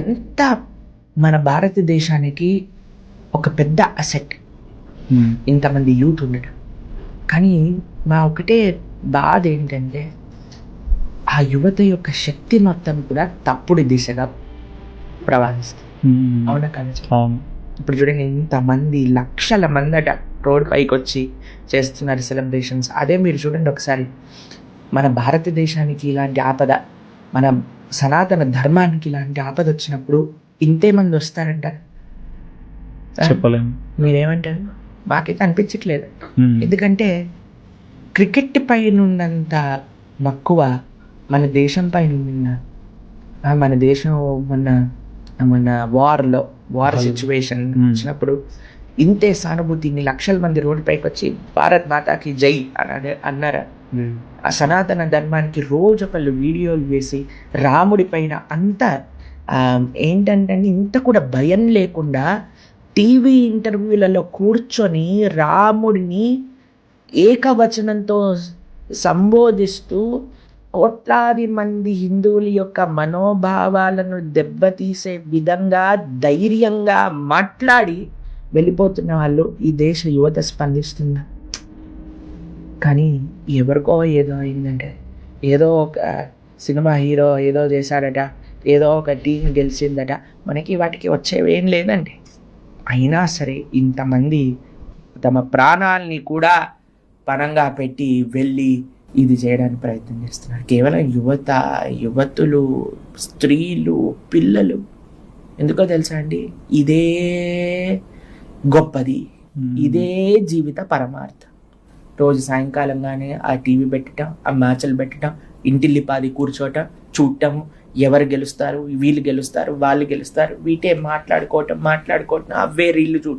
అంతా మన భారతదేశానికి ఒక పెద్ద అసెట్ ఇంతమంది యూత్ ఉండడం. కానీ మా ఒకటే బాధ ఏంటంటే ఆ యువత యొక్క శక్తి మొత్తం కూడా తప్పుడు దిశగా ప్రవహిస్తుంది. అవునా కానీ ఇప్పుడు చూడండి ఇంతమంది లక్షల మందట రోడ్ పైకి వచ్చి చేస్తున్నారు సెలబ్రేషన్స్ అదే మీరు చూడండి ఒకసారి మన భారతదేశానికి ఇలాంటి ఆపద మన సనాతన ధర్మానికి ఇలాంటి ఆపద వచ్చినప్పుడు ఇంతే మంది వస్తారంట చెప్పలేము మీరేమంటారు మాకైతే అనిపించట్లేదు. ఎందుకంటే క్రికెట్ పైన ఉన్నంత మక్కువ మన దేశం పైన ఉన్న మన దేశం మన మన వార్లో వార్. సిచ్యువేషన్. వచ్చినప్పుడు ఇంతే సానుభూతి ఇన్ని లక్షల మంది రోడ్డు పైకి వచ్చి భారత్ మాతాకి జై అని అన్నారా. ఆ సనాతన ధర్మానికి రోజు ఒకళ్ళు వీడియోలు వేసి రాముడి పైన అంత ఏంటంటే ఇంత కూడా భయం లేకుండా టీవీ ఇంటర్వ్యూలలో కూర్చొని రాముడిని ఏకవచనంతో సంబోధిస్తూ కోట్లాది మంది హిందువుల యొక్క మనోభావాలను దెబ్బతీసే విధంగా ధైర్యంగా మాట్లాడి వెళ్ళిపోతున్న వాళ్ళు ఈ దేశ యువత స్పందిస్తున్నారు కానీ ఎవరికో ఏదో అయిందంటే ఏదో ఒక సినిమా హీరో ఏదో చేశాడట ఏదో ఒక టీం గెలిచిందట మనకి వాటికి వచ్చేవి ఏం లేదండి. అయినా సరే ఇంతమంది తమ ప్రాణాల్ని కూడా పరంగా పెట్టి వెళ్ళి ఇది చేయడానికి ప్రయత్నం చేస్తున్నారు. కేవలం యువత యువతులు స్త్రీలు పిల్లలు. ఎందుకో తెలుసా అండి? ఇదే గొప్పది. ఇదే జీవిత పరమార్థం. రోజు సాయంకాలంగానే ఆ టీవీ పెట్టడం ఆ మ్యాచ్లు పెట్టడం ఇంటిల్లిపాది కూర్చోవటం చూడటం ఎవరు గెలుస్తారు వీళ్ళు గెలుస్తారు వాళ్ళు గెలుస్తారు వీటే మాట్లాడుకోవటం మాట్లాడుకోవటం అవే రీళ్ళు చూడటం.